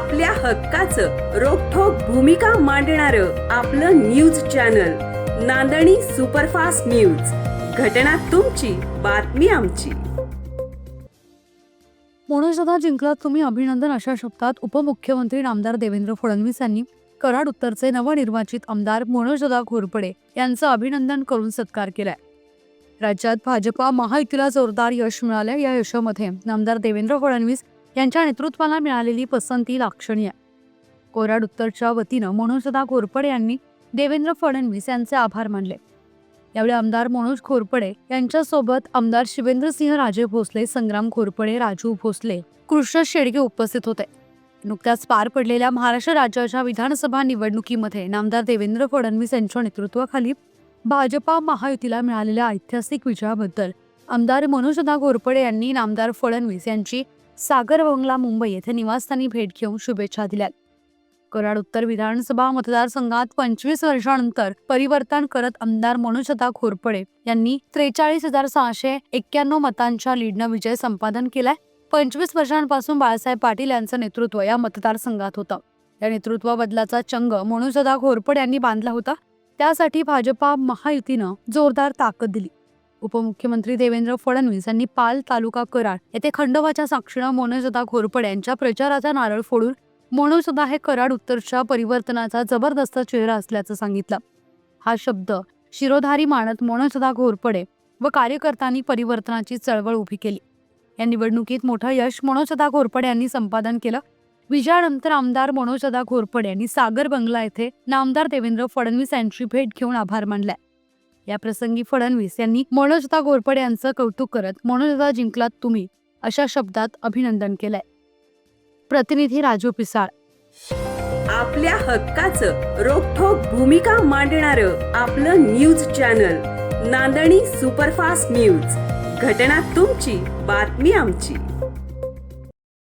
आपल्या हक्काचं रोखोक भूमिका मांडणार आपलं news channel Nandani superfast news. घटना तुमची बातमी आमची. मनोजदादा जिंकलात तुम्ही अभिनंदन अशा शब्दात उपमुख्यमंत्री नामदार देवेंद्र फडणवीस यांनी कराड उत्तरचे नवनिर्वाचित आमदार मनोजदा घोरपडे यांचं अभिनंदन करून सत्कार केलाय. राज्यात भाजपा महायुतीला जोरदार यश मिळालं या यशामध्ये. नामदार देवेंद्र फडणवीस यांच्या नेतृत्वाला मिळालेली पसंती लाक्षणीय आहे कोराड उत्तरच्या वतीनं मनोजदा घोरपडे यांनी देवेंद्र फडणवीस यांचे आभार मानले. यावेळी आमदार मनोज घोरपडे यांच्यासोबत आमदार शिवेंद्रसिंह राजे भोसले संग्राम घोरपडे राजू भोसले कृष्ण शेडगे उपस्थित होते. नुकत्याच पार पडलेल्या महाराष्ट्र राज्याच्या विधानसभा निवडणुकीमध्ये नामदार देवेंद्र फडणवीस यांच्या नेतृत्वाखाली भाजपा महायुतीला मिळालेल्या ऐतिहासिक विजयाबद्दल आमदार मनोजदा घोरपडे यांनी नामदार फडणवीस यांची सागर बंगला मुंबई येथे निवासस्थानी भेट घेऊन शुभेच्छा दिल्या कराड उत्तर विधानसभा मतदारसंघात पंचवीस वर्षानंतर परिवर्तन करत आमदार मनोजदा घोरपडे यांनी त्रेचाळीस हजार सहाशे एक्क्याण्णव मतांच्या लीडनं विजय संपादन केलाय. पंचवीस वर्षांपासून बाळासाहेब पाटील यांचं नेतृत्व या मतदारसंघात होतं. या नेतृत्व बदलाचा चंग मनुषदा घोरपडे यांनी बांधला होता. त्यासाठी भाजपा महायुतीनं जोरदार ताकद दिली. उपमुख्यमंत्री देवेंद्र फडणवीस यांनी पाल तालुका कराड येथे खंडोबाच्या साक्षीनं मनोजदा घोरपडे यांच्या प्रचाराचा नारळ फोडून मनोजदा हे कराड उत्तरच्या परिवर्तनाचा जबरदस्त चेहरा असल्याचं सांगितलं. हा शब्द शिरोधारी मानत मनोजदा घोरपडे व कार्यकर्त्यांनी परिवर्तनाची चळवळ उभी केली. या निवडणुकीत मोठं यश मनोजदा घोरपडे यांनी संपादन केलं. विजयानंतर आमदार मनोजदा घोरपडे यांनी सागर बंगला येथे नामदार देवेंद्र फडणवीस यांची भेट घेऊन आभार मानलाय. या प्रसंगी फडणवीस यांनी मनोजदा घोरपडे यांचं कौतुक करत मनोजदा जिंकलात तुम्ही अशा शब्दात अभिनंदन केलंय. प्रतिनिधी राजू पिसाळ. आपल्या हक्काचं रोखोक भूमिका मांडणार आपलं news channel Nandani superfast news. घटना तुमची बातमी आमची.